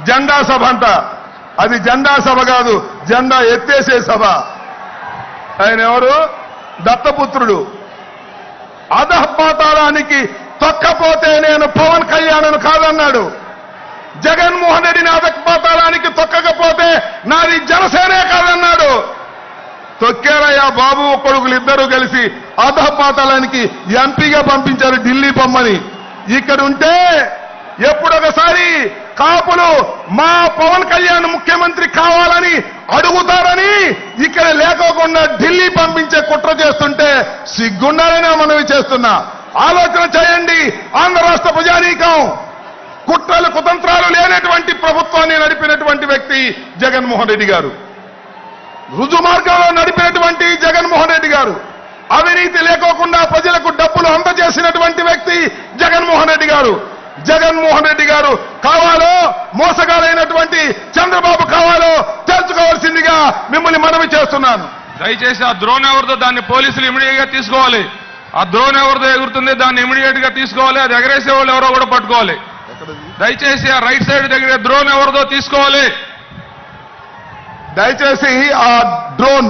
జెండా సభ అంట. అది జెండా సభ కాదు జెండా ఎత్తేసే సభ. ఆయన ఎవరు? దత్తపుత్రుడు. అధపాతాళానికి తొక్కపోతే నేను పవన్ కళ్యాణ్ కాదన్నాడు. జగన్మోహన్ రెడ్డిని అధపాతాళానికి తొక్కకపోతే నాది జనసేనే కాదన్నాడు. తొక్కారయ్యా బాబు కొడుకులు ఇద్దరు కలిసి అధపాతాళానికి ఎంపీగా పంపించారు ఢిల్లీ బొమ్మని. ఇక్కడ ఉంటే ఎప్పుడొకసారి కాపులు మా పవన్ కళ్యాణ్ ముఖ్యమంత్రి కావాలని అడుగుతారని ఇక్కడ లేకోకుండా ఢిల్లీ పంపించే కుట్ర చేస్తుంటే సిగ్గుండాలని మనవి చేస్తున్నా. ఆలోచన చేయండి. ఆంధ్ర రాష్ట్ర ప్రజానీకం. కుట్రలు కుతంత్రాలు లేనటువంటి ప్రభుత్వాన్ని నడిపినటువంటి వ్యక్తి జగన్మోహన్ రెడ్డి గారు. రుజు మార్గంలో నడిపినటువంటి జగన్మోహన్ రెడ్డి గారు. అవినీతి లేకోకుండా ప్రజలకు డబ్బులు అందజేసినటువంటి వ్యక్తి జగన్మోహన్ రెడ్డి గారు జగన్మోహన్ రెడ్డి గారు కావాలో మోసగాలైనటువంటి చంద్రబాబు కావాలో తెలుసుకోవాల్సిందిగా మిమ్మల్ని మనవి చేస్తున్నాను. దయచేసి ఆ ద్రోణ్ ఎవరిదో దాన్ని పోలీసులు ఇమీడియట్గా తీసుకోవాలి. ఆ ద్రోణ్ ఎవరిదో ఎగురుతుంది దాన్ని ఇమీడియట్గా తీసుకోవాలి. అది ఎగరేసే వాళ్ళు ఎవరో కూడా పట్టుకోవాలి. దయచేసి ఆ రైట్ సైడ్ దగ్గర ద్రోణ్ ఎవరిదో తీసుకోవాలి. దయచేసి ఆ డ్రోన్